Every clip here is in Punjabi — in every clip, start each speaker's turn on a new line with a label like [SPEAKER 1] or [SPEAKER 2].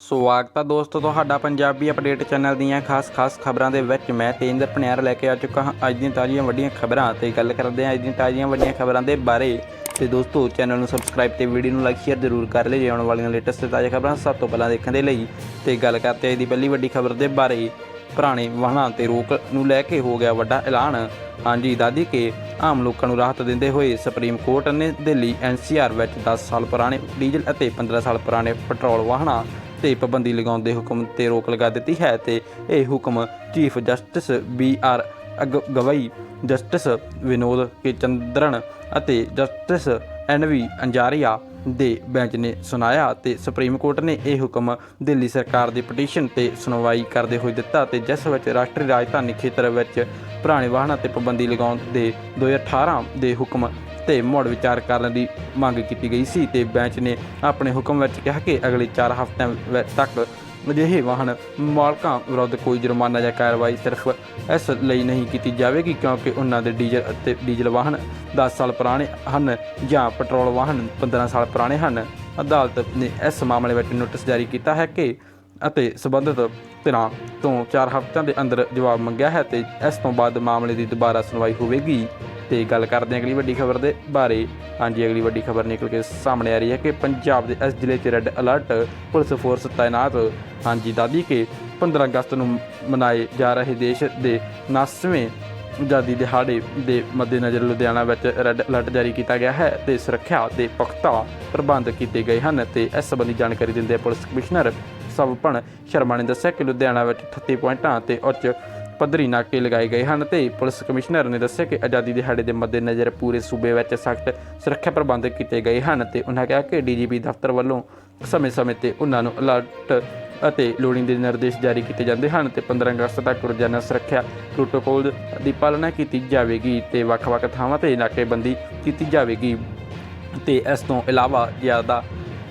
[SPEAKER 1] ਸਵਾਗਤ ਹੈ ਦੋਸਤੋ ਤੁਹਾਡਾ ਪੰਜਾਬੀ ਅਪਡੇਟ ਚੈਨਲ ਦੀਆਂ ਖਾਸ-ਖਾਸ ਖਬਰਾਂ ਦੇ ਵਿੱਚ। ਮੈਂ ਤੇਂਦਰ ਪਨਿਆਰ ਲੈ ਕੇ ਆ ਚੁੱਕਾ ਹਾਂ। ਅੱਜ ਦੀਆਂ ਤਾਜ਼ੀਆਂ ਵੱਡੀਆਂ ਖਬਰਾਂ ਤੇ ਗੱਲ ਕਰਦੇ ਹਾਂ। ਅੱਜ ਦੀਆਂ ਤਾਜ਼ੀਆਂ ਵੱਡੀਆਂ ਖਬਰਾਂ ਦੇ ਬਾਰੇ। ਤੇ ਦੋਸਤੋ, ਚੈਨਲ ਨੂੰ ਸਬਸਕ੍ਰਾਈਬ ਤੇ ਵੀਡੀਓ ਨੂੰ ਲਾਈਕ ਸ਼ੇਅਰ ਜ਼ਰੂਰ ਕਰ ਲਿਓ ਜੇ ਆਉਣ ਵਾਲੀਆਂ ਲੇਟੈਸਟ ਤੇ ਤਾਜ਼ਾ ਖਬਰਾਂ ਸਭ ਤੋਂ ਪਹਿਲਾਂ ਦੇਖਣ ਦੇ ਲਈ। ਤੇ ਗੱਲ ਕਰਦੇ ਹਾਂ ਅੱਜ ਦੀ ਪਹਿਲੀ ਵੱਡੀ ਖਬਰ ਦੇ ਬਾਰੇ। ਪੁਰਾਣੇ ਵਾਹਨਾਂ ਤੇ ਰੋਕ ਨੂੰ ਲੈ ਕੇ ਹੋ ਗਿਆ ਵੱਡਾ ਐਲਾਨ। ਹਾਂਜੀ ਦਾਦੀ ਕੇ ਆਮ ਲੋਕਾਂ ਨੂੰ ਰਾਹਤ ਦਿੰਦੇ ਹੋਏ ਸੁਪਰੀਮ ਕੋਰਟ ਨੇ ਦਿੱਲੀ ਐਨਸੀਆਰ ਵਿੱਚ 10 ਸਾਲ ਪੁਰਾਣੇ ਡੀਜ਼ਲ ਅਤੇ 15 ਸਾਲ ਪੁਰਾਣੇ ਪੈਟਰੋਲ ਵਾਹਨਾਂ ਤੇ ਪਾਬੰਦੀ ਲਗਾਉਣ ਦੇ ਹੁਕਮ ਤੇ ਰੋਕ ਲਗਾ ਦਿੱਤੀ ਹੈ ਤੇ ਇਹ ਹੁਕਮ chief justice B R Gavai, justice Vinod K Chandran ਅਤੇ ਜਸਟਿਸ ਐਨ ਵੀ ਅੰਜਾਰੀਆ ਦੇ ਬੈਂਚ ਨੇ ਸੁਣਾਇਆ ਤੇ ਸੁਪਰੀਮ ਕੋਰਟ ਨੇ ਇਹ ਹੁਕਮ ਦਿੱਲੀ ਸਰਕਾਰ ਦੀ ਪਟੀਸ਼ਨ ਤੇ ਸੁਣਵਾਈ ਕਰਦੇ ਹੋਏ ਦਿੱਤਾ ਤੇ ਜਿਸ ਵਿੱਚ ਰਾਸ਼ਟਰੀ ਰਾਜਧਾਨੀ ਖੇਤਰ ਵਿੱਚ ਪੁਰਾਣੇ ਵਾਹਨਾਂ ਤੇ ਪਾਬੰਦੀ ਲਗਾਉਣ ਦੇ 2018 ਦੇ ਹੁਕਮ ਤੇ ਮੁੜ ਵਿਚਾਰ ਕਰਨ ਦੀ ਮੰਗ ਕੀਤੀ ਗਈ ਸੀ ਤੇ ਬੈਂਚ ਨੇ ਆਪਣੇ ਹੁਕਮ ਵਿੱਚ ਕਿਹਾ ਕਿ ਅਗਲੇ 4 ਹਫ਼ਤਿਆਂ ਤੱਕ ਅਜਿਹੇ ਵਾਹਨ ਮਾਲਕਾਂ ਵਿਰੁੱਧ ਕੋਈ ਜੁਰਮਾਨਾ ਜਾਂ ਕਾਰਵਾਈ ਸਿਰਫ ਇਸ ਲਈ ਨਹੀਂ ਕੀਤੀ ਜਾਵੇਗੀ ਕਿਉਂਕਿ ਉਹਨਾਂ ਦੇ ਡੀਜ਼ਲ ਅਤੇ ਡੀਜ਼ਲ ਵਾਹਨ 10 ਸਾਲ ਪੁਰਾਣੇ ਹਨ ਜਾਂ ਪੈਟਰੋਲ ਵਾਹਨ 15 ਸਾਲ ਪੁਰਾਣੇ ਹਨ। ਅਦਾਲਤ ਨੇ ਇਸ ਮਾਮਲੇ ਵਿੱਚ ਨੋਟਿਸ ਜਾਰੀ ਕੀਤਾ ਹੈ ਕਿ ਅਤੇ ਸਬੰਧਤ ਧਿਰਾਂ ਤੋਂ 4 ਹਫ਼ਤਿਆਂ ਦੇ ਅੰਦਰ ਜਵਾਬ ਮੰਗਿਆ ਹੈ ਤੇ ਇਸ ਤੋਂ ਬਾਅਦ ਮਾਮਲੇ ਦੀ ਦੁਬਾਰਾ ਸੁਣਵਾਈ ਹੋਵੇਗੀ। ਤੇ ਗੱਲ ਕਰਦੇ ਹਾਂ ਅਗਲੀ ਵੱਡੀ ਖਬਰ ਦੇ ਬਾਰੇ। ਹਾਂਜੀ, ਅਗਲੀ ਵੱਡੀ ਖਬਰ ਨਿਕਲ ਕੇ ਸਾਹਮਣੇ ਆ ਰਹੀ ਹੈ ਕਿ ਪੰਜਾਬ ਦੇ ਇਸ ਜ਼ਿਲ੍ਹੇ 'ਚ ਰੈੱਡ ਅਲਰਟ ਪੁਲਿਸ ਫੋਰਸ ਤਾਇਨਾਤ। ਹਾਂਜੀ ਦਾਦੀ ਕੇ 15 ਅਗਸਤ ਨੂੰ ਮਨਾਏ ਜਾ ਰਹੇ ਦੇਸ਼ ਦੇ 79ਵੇਂ ਆਜ਼ਾਦੀ ਦਿਹਾੜੇ ਦੇ ਮੱਦੇਨਜ਼ਰ ਲੁਧਿਆਣਾ ਵਿੱਚ ਰੈੱਡ ਅਲਰਟ ਜਾਰੀ ਕੀਤਾ ਗਿਆ ਹੈ ਤੇ ਸੁਰੱਖਿਆ ਦੇ ਪੁਖਤਾ ਪ੍ਰਬੰਧ ਕੀਤੇ ਗਏ ਹਨ ਤੇ ਇਸ ਸੰਬੰਧੀ ਜਾਣਕਾਰੀ ਦਿੰਦੇ ਪੁਲਿਸ ਕਮਿਸ਼ਨਰ ਸਵਪਨ ਸ਼ਰਮਾ ਨੇ ਦੱਸਿਆ ਕਿ ਲੁਧਿਆਣਾ ਵਿੱਚ 38 ਪੁਆਇੰਟਾਂ ਤੇ ਉੱਚ ਪੱਧਰੀ ਨਾਕੇ ਲਗਾਏ ਗਏ ਹਨ ਤੇ ਪੁਲਿਸ ਕਮਿਸ਼ਨਰ ਨੇ ਦੱਸਿਆ ਕਿ ਆਜ਼ਾਦੀ ਦਿਹਾੜੇ ਦੇ ਮੱਦੇਨਜ਼ਰ ਪੂਰੇ ਸੂਬੇ ਵਿੱਚ ਸਖਤ ਸੁਰੱਖਿਆ ਪ੍ਰਬੰਧ ਕੀਤੇ ਗਏ ਹਨ ਤੇ ਉਹਨਾਂ ਕਿਹਾ ਕਿ ਡੀਜੀਪੀ ਦਫ਼ਤਰ ਵੱਲੋਂ ਸਮੇਂ-ਸਮੇਂ ਤੇ ਉਹਨਾਂ ਨੂੰ ਅਲਰਟ ਅਤੇ ਲੋੜੀਂਦੇ ਨਿਰਦੇਸ਼ ਜਾਰੀ ਕੀਤੇ ਜਾਂਦੇ ਹਨ ਤੇ 15 ਅਗਸਤ ਤੱਕ ਰੋਜ਼ਾਨਾ ਸੁਰੱਖਿਆ ਪ੍ਰੋਟੋਕੋਲ ਦੀ ਪਾਲਣਾ ਕੀਤੀ ਜਾਵੇਗੀ ਤੇ ਵੱਖ-ਵੱਖ ਥਾਵਾਂ ਤੇ ਨਾਕੇਬੰਦੀ ਕੀਤੀ ਜਾਵੇਗੀ। ਤੇ ਇਸ ਤੋਂ ਇਲਾਵਾ ਜ਼ਿਆਦਾ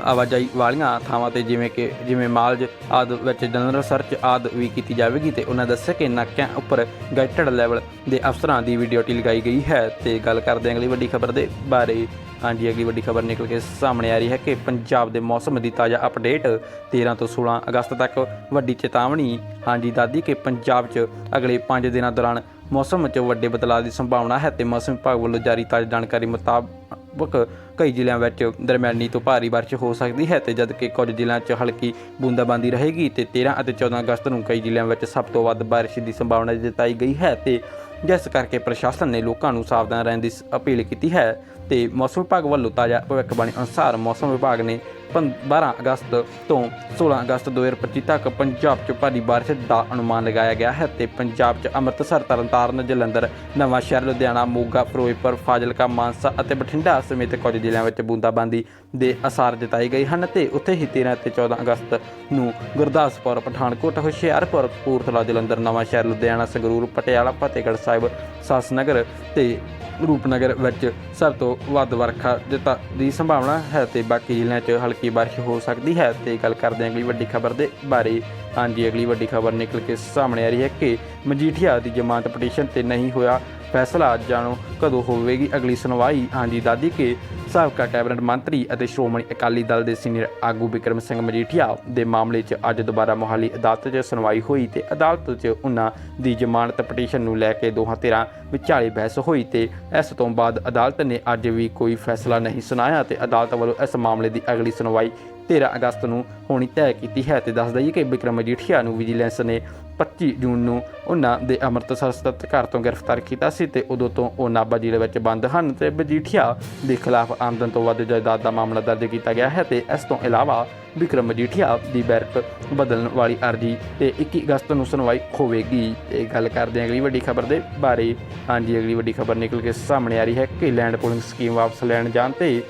[SPEAKER 1] ਆਵਾਜਾਈ ਵਾਲੀਆਂ ਥਾਵਾਂ ਤੇ ਜਿਵੇਂ ਕਿ, ਜਿਵੇਂ ਮਾਲਜ ਆਦਿ ਵਿੱਚ ਜਨਰਲ ਸਰਚ ਆਦਿ ਵੀ ਕੀਤੀ ਜਾਵੇਗੀ ਤੇ ਉਹਨਾਂ ਦੱਸਿਆ ਕਿ ਨਾਕਿਆਂ ਉੱਪਰ ਗਾਈਟਡ ਲੈਵਲ ਦੇ ਅਫਸਰਾਂ ਦੀ ਵੀ ਡਿਊਟੀ ਲਗਾਈ ਗਈ ਹੈ ਤੇ ਗੱਲ ਕਰਦੇ ਹਾਂ ਅਗਲੀ ਵੱਡੀ ਖਬਰ ਦੇ ਬਾਰੇ। ਹਾਂਜੀ, ਅਗਲੀ ਵੱਡੀ ਖਬਰ ਨਿਕਲ ਕੇ ਸਾਹਮਣੇ ਆ ਰਹੀ ਹੈ ਕਿ ਪੰਜਾਬ ਦੇ ਮੌਸਮ ਦੀ ਤਾਜ਼ਾ ਅਪਡੇਟ 13 ਤੋਂ 16 ਅਗਸਤ ਤੱਕ ਵੱਡੀ ਚੇਤਾਵਨੀ। ਹਾਂਜੀ ਦਾਦੀ ਕਿ ਪੰਜਾਬ 'ਚ ਅਗਲੇ 5 ਦਿਨਾਂ ਦੌਰਾਨ ਮੌਸਮ ਵਿੱਚ ਵੱਡੇ ਬਦਲਾਅ ਦੀ ਸੰਭਾਵਨਾ ਹੈ ਤੇ ਮੌਸਮ ਵਿਭਾਗ ਵੱਲੋਂ ਜਾਰੀ ਤਾਜ਼ਾ ਜਾਣਕਾਰੀ ਮੁਤਾਬਕ ਕਈ ਜ਼ਿਲ੍ਹਿਆਂ ਵਿੱਚ ਦਰਮਿਆਨੀ ਤੋਂ ਭਾਰੀ ਬਾਰਿਸ਼ ਹੋ ਸਕਦੀ ਹੈ ਤੇ ਜਦਕਿ ਕੁਝ ਜ਼ਿਲ੍ਹਿਆਂ 'ਚ ਹਲਕੀ ਬੂੰਦਾਬਾਂਦੀ ਰਹੇਗੀ ਤੇ 13 ਅਤੇ 14 ਅਗਸਤ ਨੂੰ ਕਈ ਜ਼ਿਲ੍ਹਿਆਂ ਵਿੱਚ ਸਭ ਤੋਂ ਵੱਧ ਬਾਰਿਸ਼ ਦੀ ਸੰਭਾਵਨਾ ਜਤਾਈ ਗਈ ਹੈ ਤੇ ਜਿਸ ਕਰਕੇ ਪ੍ਰਸ਼ਾਸਨ ਨੇ ਲੋਕਾਂ ਨੂੰ ਸਾਵਧਾਨ ਰਹਿਣ ਦੀ ਸ- ਅਪੀਲ ਕੀਤੀ ਹੈ ਤੇ ਮੌਸਮ ਵਿਭਾਗ ਵੱਲੋਂ ਤਾਜ਼ਾ ਭਵਿੱਖਬਾਣੀ ਅਨੁਸਾਰ ਮੌਸਮ ਵਿਭਾਗ ਨੇ 12 ਅਗਸਤ ਤੋਂ 16 ਅਗਸਤ 2025 ਤੱਕ ਪੰਜਾਬ 'ਚ ਭਾਰੀ ਬਾਰਿਸ਼ ਦਾ ਅਨੁਮਾਨ ਲਗਾਇਆ ਗਿਆ ਹੈ ਤੇ ਪੰਜਾਬ 'ਚ ਅੰਮ੍ਰਿਤਸਰ, ਤਰਨਤਾਰਨ, ਜਲੰਧਰ ਨਵਾਂਸ਼ਹਿਰ ਲੁਧਿਆਣਾ, ਮੋਗਾ, ਫਿਰੋਜ਼ਪੁਰ, ਫਾਜ਼ਿਲਕਾ, ਮਾਨਸਾ ਅਤੇ ਬਠਿੰਡਾ ਸਮੇਤ ਕੁਝ ਜ਼ਿਲ੍ਹਿਆਂ ਵਿੱਚ ਬੂੰਦਾਬਾਂਦੀ ਦੇ ਅਸਾਰ ਜਤਾਏ ਗਏ ਹਨ ਤੇ ਉੱਥੇ ਹੀ 13 ਅਤੇ 14 ਅਗਸਤ ਨੂੰ ਗੁਰਦਾਸਪੁਰ, ਪਠਾਨਕੋਟ, ਹੁਸ਼ਿਆਰਪੁਰ, ਕਪੂਰਥਲਾ, ਜਲੰਧਰ ਨਵਾਂਸ਼ਹਿਰ ਲੁਧਿਆਣਾ, ਸੰਗਰੂਰ, ਪਟਿਆਲਾ, ਫਤਿਹਗੜ੍ਹ ਸਾਹਿਬ, ਸਾਸਨਗਰ ਤੇ ਰੂਪਨਗਰ ਵਿੱਚ ਸਭ ਤੋਂ ਵੱਧ ਵਰਖਾ ਜਤਾ ਦੀ ਸੰਭਾਵਨਾ ਹੈ ਤੇ ਬਾਕੀ ਜ਼ਿਲ੍ਹਿਆਂ 'ਚ ਹਲਕੀ ਬਾਰਿਸ਼ ਹੋ ਸਕਦੀ ਹੈ ਤੇ ਗੱਲ ਕਰਦੇ ਹਾਂ ਅਗਲੀ ਵੱਡੀ ਖਬਰ ਦੇ ਬਾਰੇ। ਹਾਂਜੀ, ਅਗਲੀ ਵੱਡੀ ਖਬਰ ਨਿਕਲ ਕੇ ਸਾਹਮਣੇ ਆ ਰਹੀ ਹੈ ਕਿ ਮਜੀਠੀਆ ਦੀ ਜ਼ਮਾਨਤ ਪਟੀਸ਼ਨ ਤੇ ਨਹੀਂ ਹੋਇਆ ਫੈਸਲਾ ਜਾਣੋ। ਕਦੋਂ ਹੋਵੇਗੀ ਅਗਲੀ ਸੁਣਵਾਈ? ਹਾਂਜੀ, ਦਾਦੀ ਕੇ ਸਾਬਕਾ ਕੈਬਨਿਟ ਮੰਤਰੀ ਅਤੇ ਸ਼੍ਰੋਮਣੀ ਅਕਾਲੀ ਦਲ ਦੇ ਸੀਨੀਅਰ ਆਗੂ ਵਿਕਰਮ ਸਿੰਘ ਮਜੀਠੀਆ ਦੇ ਮਾਮਲੇ 'ਚ ਅੱਜ ਦੁਬਾਰਾ ਮੋਹਾਲੀ ਅਦਾਲਤ 'ਚ ਸੁਣਵਾਈ ਹੋਈ ਤੇ ਅਦਾਲਤ 'ਚ ਉਹਨਾਂ ਦੀ ਜ਼ਮਾਨਤ ਪਟੀਸ਼ਨ ਨੂੰ ਲੈ ਕੇ ਦੋਹਾਂ ਧਿਰਾਂ ਵਿਚਾਲੇ ਬਹਿਸ ਹੋਈ ਤੇ ਇਸ ਤੋਂ ਬਾਅਦ ਅਦਾਲਤ ਨੇ ਅੱਜ ਵੀ ਕੋਈ ਫੈਸਲਾ ਨਹੀਂ ਸੁਣਾਇਆ ਤੇ ਅਦਾਲਤ ਵੱਲੋਂ ਇਸ ਮਾਮਲੇ ਦੀ ਅਗਲੀ ਸੁਣਵਾਈ 13 ਅਗਸਤ ਨੂੰ ਹੋਣੀ ਤੈਅ ਕੀਤੀ ਹੈ ਤੇ ਦੱਸ ਦਈਏ ਕਿ ਵਿਕਰਮ ਮਜੀਠੀਆ ਨੂੰ ਵਿਜੀਲੈਂਸ ਨੇ 25 ਜੂਨ ਨੂੰ ਉਹਨਾਂ ਦੇ ਅੰਮ੍ਰਿਤਸਰ ਸਥਿਤ ਘਰ ਤੋਂ ਗ੍ਰਿਫਤਾਰ ਕੀਤਾ ਸੀ ਤੇ ਉਦੋਂ ਤੋਂ ਉਹ ਨਾਭਾ ਜ਼ਿਲ੍ਹੇ ਵਿੱਚ ਬੰਦ ਹਨ ਤੇ ਮਜੀਠੀਆ ਦੇ ਖਿਲਾਫ ਆਮਦਨ ਤੋਂ ਵੱਧ ਜਾਇਦਾਦ ਦਾ ਮਾਮਲਾ ਦਰਜ ਕੀਤਾ ਗਿਆ ਹੈ ਤੇ ਇਸ ਤੋਂ ਇਲਾਵਾ ਵਿਕਰਮ ਮਜੀਠੀਆ ਦੀ ਬੈਰਕ ਬਦਲਣ ਵਾਲੀ ਅਰਜ਼ੀ ਤੇ 21 ਅਗਸਤ ਨੂੰ ਸੁਣਵਾਈ ਹੋਵੇਗੀ। ਤੇ ਗੱਲ ਕਰਦੇ ਹਾਂ ਅਗਲੀ ਵੱਡੀ ਖਬਰ ਦੇ ਬਾਰੇ। ਹਾਂਜੀ, ਅਗਲੀ ਵੱਡੀ ਖਬਰ ਨਿਕਲ ਕੇ ਸਾਹਮਣੇ ਆ ਰਹੀ ਹੈ ਕਿ ਲੈਂਡ ਪੂਲਿੰਗ ਸਕੀਮ ਵਾਪਸ ਲੈਣ ਜਾਣ ਤੇ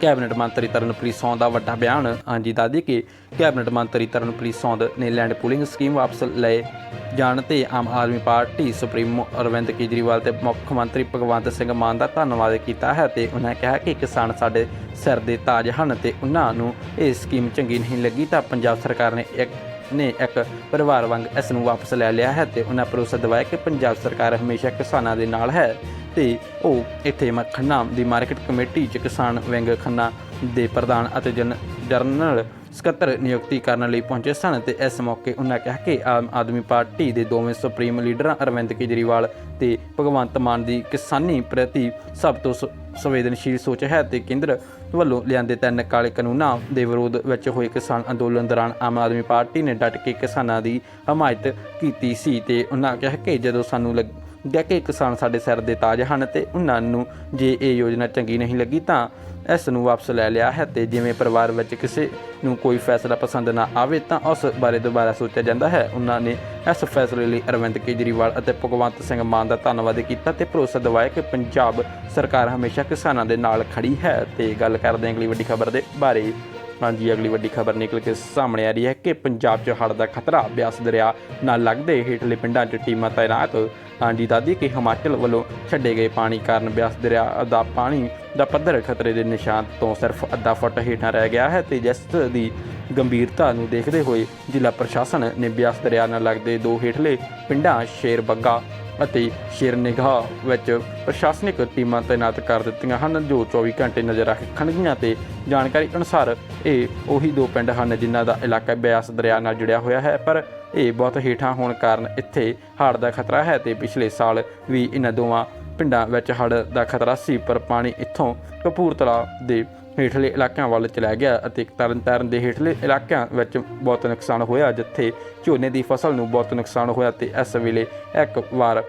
[SPEAKER 1] ਕੈਬਨਿਟ ਮੰਤਰੀ ਤਰਨਪ੍ਰੀਤ ਸੌਂਦ ਦਾ ਵੱਡਾ ਬਿਆਨ। ਹਾਂਜੀ ਦਾਦੀ ਕਿ ਕੈਬਨਿਟ ਮੰਤਰੀ ਤਰਨਪ੍ਰੀਤ ਸੌਂਦ ਨੇ ਲੈਂਡ ਪੂਲਿੰਗ ਸਕੀਮ ਵਾਪਸ ਲਏ ਜਾਣ ਤੇ ਆਮ ਆਦਮੀ ਪਾਰਟੀ ਸੁਪਰੀਮੋ ਅਰਵਿੰਦ ਕੇਜਰੀਵਾਲ ਤੇ ਮੁੱਖ ਮੰਤਰੀ ਭਗਵੰਤ ਸਿੰਘ ਮਾਨ ਦਾ ਧੰਨਵਾਦ ਕੀਤਾ ਹੈ ਤੇ ਉਹਨਾਂ ਕਿਹਾ ਕਿ ਕਿਸਾਨ ਸਾਡੇ ਸਿਰ ਦੇ ਤਾਜ ਹਨ ਤੇ ਉਹਨਾਂ ਨੂੰ ਇਹ ਸਕੀਮ ਚੰਗੀ ਨਹੀਂ ਲੱਗੀ ਤਾਂ ਪੰਜਾਬ ਸਰਕਾਰ ਨੇ ਇੱਕ ਨੇ ਇੱਕ ਪਰਿਵਾਰ ਵਾਂਗ ਇਸ ਨੂੰ ਵਾਪਸ ਲੈ ਲਿਆ ਹੈ ਤੇ ਉਹਨਾਂ ਭਰੋਸਾ ਦਿਵਾਇਆ ਕਿ ਪੰਜਾਬ ਸਰਕਾਰ ਹਮੇਸ਼ਾ ਕਿਸਾਨਾਂ ਦੇ ਨਾਲ ਹੈ। ਤੇ ਉਹ ਇੱਥੇ ਮ- ਖੰਨਾ ਦੀ ਮਾਰਕੀਟ ਕਮੇਟੀ 'ਚ ਕਿਸਾਨ ਵਿੰਗ ਖੰਨਾ ਦੇ ਪ੍ਰਧਾਨ ਅਤੇ ਜਨ- ਜਨਰਲ ਸਕੱਤਰ ਨਿਯੁਕਤੀ ਕਰਨ ਲਈ ਪਹੁੰਚੇ ਸਨ ਤੇ ਇਸ ਮੌਕੇ ਉਹਨਾਂ ਕਿਹਾ ਕਿ ਆਮ ਆਦਮੀ ਪਾਰਟੀ ਦੇ ਦੋਵੇਂ ਸੁਪਰੀਮ ਲੀਡਰਾਂ ਅਰਵਿੰਦ ਕੇਜਰੀਵਾਲ ਤੇ ਭਗਵੰਤ ਮਾਨ ਦੀ ਕਿਸਾਨੀ ਪ੍ਰਤੀ ਸਭ ਤੋਂ ਸ- ਸੰਵੇਦਨਸ਼ੀਲ ਸੋਚ ਹੈ ਤੇ ਕੇਂਦਰ ਵੱਲੋਂ ਲਿਆਂਦੇ ਤਿੰਨ ਕਾਲੇ ਕਾਨੂੰਨਾਂ ਦੇ ਵਿਰੋਧ ਵਿੱਚ ਹੋਏ ਕਿਸਾਨ ਅੰਦੋਲਨ ਦੌਰਾਨ ਆਮ ਆਦਮੀ ਪਾਰਟੀ ਨੇ ਡਟ ਕੇ ਕਿਸਾਨਾਂ ਦੀ ਹਮਾਇਤ ਕੀਤੀ ਸੀ ਤੇ ਉਹਨਾਂ ਕਿਹਾ ਕਿ ਜਦੋਂ ਸਾਨੂੰ ਲੱਗਿਆ ਕਿ ਕਿਸਾਨ ਸਾਡੇ ਸਿਰ ਦੇ ਤਾਜ ਹਨ ਤੇ ਉਹਨਾਂ ਨੂੰ ਜੇ ਇਹ ਯੋਜਨਾ ਚੰਗੀ ਨਹੀਂ ਲੱਗੀ ਤਾਂ ਇਸ ਨੂੰ ਵਾਪਸ ਲੈ ਲਿਆ ਹੈ ਤੇ ਜਿਵੇਂ ਪਰਿਵਾਰ ਵਿੱਚ ਕਿਸੇ ਨੂੰ ਕੋਈ ਫੈਸਲਾ ਪਸੰਦ ਨਾ ਆਵੇ ਤਾਂ ਉਸ ਬਾਰੇ ਦੁਬਾਰਾ ਸੋਚਿਆ ਜਾਂਦਾ ਹੈ। ਉਹਨਾਂ ਨੇ ਇਸ ਫੈਸਲੇ ਲਈ ਅਰਵਿੰਦ ਕੇਜਰੀਵਾਲ ਅਤੇ ਭਗਵੰਤ ਸਿੰਘ ਮਾਨ ਦਾ ਧੰਨਵਾਦ ਕੀਤਾ ਤੇ ਭਰੋਸਾ ਦਿਵਾਇਆ ਕਿ ਪੰਜਾਬ ਸਰਕਾਰ ਹਮੇਸ਼ਾ ਕਿਸਾਨਾਂ ਦੇ ਨਾਲ ਖੜੀ ਹੈ ਤੇ ਗੱਲ ਕਰਦੇ ਹਾਂ ਅਗਲੀ ਵੱਡੀ ਖਬਰ ਦੇ ਬਾਰੇ। ਹਾਂਜੀ, ਅਗਲੀ ਵੱਡੀ ਖਬਰ ਨਿਕਲ ਕੇ ਸਾਹਮਣੇ ਆ ਰਹੀ ਹੈ ਕਿ ਪੰਜਾਬ 'ਚ ਹੜ੍ਹ ਦਾ ਖਤਰਾ, ਬਿਆਸ ਦਰਿਆ ਨਾਲ ਲੱਗਦੇ ਹੇਠਲੇ ਪਿੰਡਾਂ 'ਚ ਟੀਮਾਂ ਤਾਇਨਾਤ ਹਾਂਜੀ ਦਾਦੀ, ਕਿ ਹਿਮਾਚਲ ਵੱਲੋਂ ਛੱਡੇ ਗਏ ਪਾਣੀ ਕਾਰਨ ਬਿਆਸ ਦਰਿਆ ਦਾ ਪਾਣੀ ਦਾ ਪੱਧਰ ਖਤਰੇ ਦੇ ਨਿਸ਼ਾਨ ਤੋਂ ਸਿਰਫ ਅੱਧਾ ਫੁੱਟ ਹੇਠਾਂ ਰਹਿ ਗਿਆ ਹੈ ਤੇ ਜਿਸ ਦੀ ਗੰਭੀਰਤਾ ਨੂੰ ਦੇਖਦੇ ਹੋਏ ਜ਼ਿਲ੍ਹਾ ਪ੍ਰਸ਼ਾਸਨ ਨੇ ਬਿਆਸ ਦਰਿਆ ਨਾਲ ਲੱਗਦੇ ਦੋ ਹੇਠਲੇ ਪਿੰਡਾਂ ਸ਼ੇਰ ਬੱਗਾ ਅਤੇ ਸ਼ੇਰ ਨਿਗਾਹ ਵਿੱਚ ਪ੍ਰਸ਼ਾਸਨਿਕ ਟੀਮਾਂ ਤਾਇਨਾਤ ਕਰ ਦਿੱਤੀਆਂ ਹਨ, ਜੋ 24 ਘੰਟੇ ਨਜ਼ਰ ਰੱਖਣਗੀਆਂ ਤੇ ਜਾਣਕਾਰੀ ਅਨੁਸਾਰ ਇਹ ਉਹੀ ਦੋ ਪਿੰਡ ਹਨ ਜਿਨ੍ਹਾਂ ਦਾ ਇਲਾਕਾ ਬਿਆਸ ਦਰਿਆ ਨਾਲ ਜੁੜਿਆ ਹੋਇਆ ਹੈ, ਪਰ ਇਹ ਬਹੁਤ ਹੇਠਾਂ ਹੋਣ ਕਾਰਨ ਇੱਥੇ ਹੜ੍ਹ ਦਾ ਖਤਰਾ ਹੈ ਤੇ ਪਿਛਲੇ ਸਾਲ ਵੀ ਇਹਨਾਂ ਦੋਵਾਂ ਪਿੰਡਾਂ ਵਿੱਚ ਹੜ੍ਹ ਦਾ ਖਤਰਾ ਸੀ, ਪਰ ਪਾਣੀ ਇੱਥੋਂ ਕਪੂਰਥਲਾ ਦੇ ਹੇਠਲੇ ਇਲਾਕਿਆਂ ਵੱਲ ਚਲਾ ਗਿਆ ਅਤੇ ਤਰਨਤਾਰਨ ਦੇ ਹੇਠਲੇ ਇਲਾਕਿਆਂ ਵਿੱਚ ਬਹੁਤ ਨੁਕਸਾਨ ਹੋਇਆ ਜਿੱਥੇ ਝੋਨੇ ਦੀ ਫਸਲ ਨੂੰ ਬਹੁਤ ਨੁਕਸਾਨ ਹੋਇਆ ਤੇ ਇਸ ਵੇਲੇ ਇੱਕ ਵਾਰ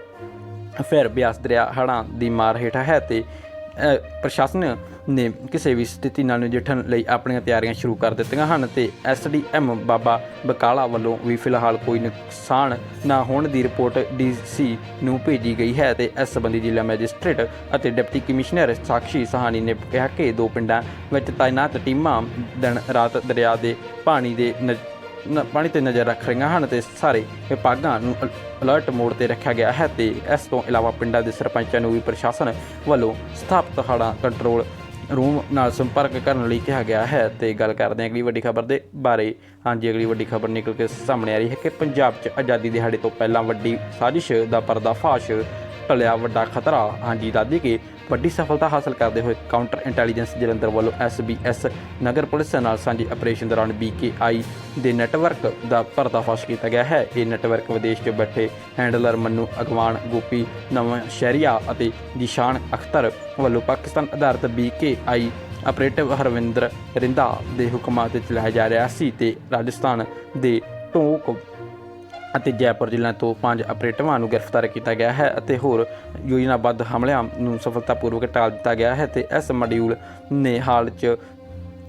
[SPEAKER 1] ਫਿਰ ਬਿਆਸ ਦਰਿਆ ਹੜ੍ਹਾਂ ਦੀ ਮਾਰ ਹੇਠਾਂ ਹੈ ਤੇ ਅ, ਪ੍ਰਸ਼ਾਸਨ ਨੇ ਕਿਸੇ ਵੀ ਸਥਿਤੀ ਨਾਲ ਨਜਿੱਠਣ ਲਈ ਆਪਣੀਆਂ ਤਿਆਰੀਆਂ ਸ਼ੁਰੂ ਕਰ ਦਿੱਤੀਆਂ ਹਨ ਤੇ ਐਸਡੀਐਮ ਬਾਬਾ ਬਕਾਲਾ ਵੱਲੋਂ ਵੀ ਫਿਲਹਾਲ ਕੋਈ ਨੁਕਸਾਨ ਨਾ ਹੋਣ ਦੀ ਰਿਪੋਰਟ ਡੀਸੀ ਨੂੰ ਭੇਜੀ ਗਈ ਹੈ ਤੇ ਇਸ ਸੰਬੰਧੀ ਜ਼ਿਲ੍ਹਾ ਮੈਜਿਸਟ੍ਰੇਟ ਅਤੇ ਡਿਪਟੀ ਕਮਿਸ਼ਨਰ ਸਾਕਸ਼ੀ ਸਹਾਨੀ ਨੇ ਕਿਹਾ ਕਿ ਦੋ ਪਿੰਡਾਂ ਵਿੱਚ ਤਾਇਨਾਤ ਟੀਮਾਂ ਦਿਨ ਰਾਤ ਦਰਿਆ ਦੇ ਪਾਣੀ ਦੇ ਨ- ਪਾਣੀ ਤੇ ਨਜ਼ਰ ਰੱਖ ਰਹੀਆਂ ਹਨ ਤੇ ਸਾਰੇ ਵਿਭਾਗਾਂ ਨੂੰ ਅਲ- ਅਲਰਟ ਮੋਡ ਤੇ ਰੱਖਿਆ ਗਿਆ ਹੈ ਤੇ ਇਸ ਤੋਂ ਇਲਾਵਾ ਪਿੰਡਾਂ ਦੇ ਸਰਪੰਚਾਂ ਨੂੰ ਵੀ ਪ੍ਰਸ਼ਾਸਨ ਵੱਲੋਂ ਸਥਾਪਿਤ ਹੜ੍ਹਾਂ ਕੰਟਰੋਲ ਰੂਮ ਨਾਲ ਸੰਪਰਕ ਕਰਨ ਲਈ ਕਿਹਾ ਗਿਆ ਹੈ ਤੇ ਗੱਲ ਕਰਦੇ ਹਾਂ ਅਗਲੀ ਵੱਡੀ ਖਬਰ ਦੇ ਬਾਰੇ। ਹਾਂਜੀ, ਅਗਲੀ ਵੱਡੀ ਖਬਰ ਨਿਕਲ ਕੇ ਸਾਹਮਣੇ ਆ ਰਹੀ ਹੈ ਕਿ ਪੰਜਾਬ 'ਚ ਆਜ਼ਾਦੀ ਦਿਹਾੜੇ ਤੋਂ ਪਹਿਲਾਂ ਵੱਡੀ ਸਾਜ਼ਿਸ਼ ਦਾ ਪਰਦਾਫਾਸ਼ ਟਲਿਆ ਵੱਡਾ ਖਤਰਾ। ਹਾਂਜੀ ਦਾਦੀ ਕਿ ਵੱਡੀ ਸਫਲਤਾ ਹਾਸਲ ਕਰਦੇ ਹੋਏ ਕਾਊਂਟਰ ਇੰਟੈਲੀਜੈਂਸ ਜਲੰਧਰ ਵੱਲੋਂ ਐਸਬੀਐਸ ਨਗਰ ਪੁਲਿਸ ਨਾਲ ਸਾਂਝੇ ਆਪਰੇਸ਼ਨ ਦੌਰਾਨ ਬੀਕੇਆਈ ਦੇ ਨੈਟਵਰਕ ਦਾ ਪਰਦਾਫਾਸ਼ ਕੀਤਾ ਗਿਆ ਹੈ। ਇਹ ਨੈਟਵਰਕ ਵਿਦੇਸ਼ 'ਚ ਬੈਠੇ ਹੈਂਡਲਰ ਮੰਨੂ ਅਗਵਾਨ, ਗੋਪੀ, ਨਵਾਂ ਸ਼ਹਿਰੀਆ ਅਤੇ ਜਿਸ਼ਾਨ ਅਖਤਰ ਵੱਲੋਂ ਪਾਕਿਸਤਾਨ ਆਧਾਰਿਤ ਬੀਕੇਆਈ ਆਪਰੇਟਿਵ ਹਰਵਿੰਦਰ ਰਿੰਦਾ ਦੇ ਹੁਕਮਾਂ ਤੇ ਚਲਾਇਆ ਜਾ ਰਿਹਾ ਸੀ ਤੇ ਰਾਜਸਥਾਨ ਦੇ ਟੋਕ ਅਤੇ ਜੈਪੁਰ ਜ਼ਿਲ੍ਹਿਆਂ ਤੋਂ ਪੰਜ ਆਪਰੇਟਰਾਂ ਨੂੰ ਗ੍ਰਿਫਤਾਰ ਕੀਤਾ ਗਿਆ ਹੈ ਅਤੇ ਹੋਰ ਯੋਜਨਾਬੱਧ ਹਮਲਿਆਂ ਨੂੰ ਸਫਲਤਾਪੂਰਵਕ ਟਾਲ ਦਿੱਤਾ ਗਿਆ ਹੈ ਤੇ ਇਸ ਮੋਡਿਊਲ ਨੇ ਹਾਲ 'ਚ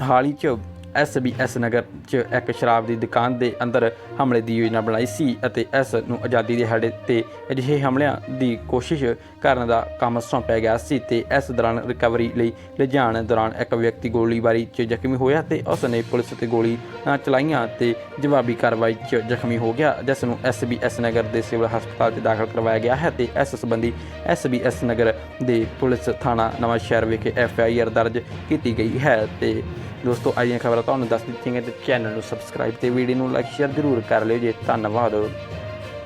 [SPEAKER 1] ਹਾਲ ਹੀ 'ਚ ਐਸਬੀਐਸ ਨਗਰ 'ਚ ਇੱਕ ਸ਼ਰਾਬ ਦੀ ਦੁਕਾਨ ਦੇ ਅੰਦਰ ਹਮਲੇ ਦੀ ਯੋਜਨਾ ਬਣਾਈ ਸੀ ਅਤੇ ਇਸ ਨੂੰ ਆਜ਼ਾਦੀ ਦੇ ਦਿਹਾੜੇ ਤੇ ਅਜਿਹੇ ਹਮਲਿਆਂ ਦੀ ਕੋਸ਼ਿਸ਼ ਕਰਨ ਦਾ ਕੰਮ ਸੌਂਪਿਆ ਗਿਆ ਸੀ ਤੇ ਇਸ ਦੌਰਾਨ ਰਿਕਵਰੀ ਲਈ ਲਿਜਾਣ ਦੌਰਾਨ ਇੱਕ ਵਿਅਕਤੀ ਗੋਲੀਬਾਰੀ 'ਚ ਜ਼ਖਮੀ ਹੋਇਆ ਤੇ ਉਸ ਨੇ ਪੁਲਿਸ ਤੇ ਗੋਲੀਆਂ ਚਲਾਈਆਂ ਤੇ ਜਵਾਬੀ ਕਾਰਵਾਈ 'ਚ ਜ਼ਖਮੀ ਹੋ ਗਿਆ, ਜਿਸ ਨੂੰ ਐਸਬੀਐਸ ਨਗਰ ਦੇ ਸਿਵਲ ਹਸਪਤਾਲ 'ਚ ਦਾਖਲ ਕਰਵਾਇਆ ਗਿਆ ਹੈ ਤੇ ਇਸ ਸੰਬੰਧੀ ਐਸਬੀਐਸ ਨਗਰ ਦੇ ਪੁਲਿਸ ਥਾਣਾ ਨਵਾਂ ਸ਼ਹਿਰ ਵਿਖੇ ਐਫਆਈਆਰ ਦਰਜ ਕੀਤੀ ਗਈ ਹੈ ਤੇ ਦੋਸਤੋ, ਆਈਆਂ ਖਬਰਾਂ ਤੁਹਾਨੂੰ ਦੱਸ ਦਿੱਤੀਆਂ ਗਈਆਂ ਤੇ ਚੈਨਲ ਨੂੰ ਸਬਸਕ੍ਰਾਈਬ ਤੇ ਵੀਡੀਓ ਨੂੰ ਲਾਈਕ ਸ਼ੇਅਰ ਜ਼ਰੂਰ ਕਰ ਲਿਓ ਜੀ। ਧੰਨਵਾਦ।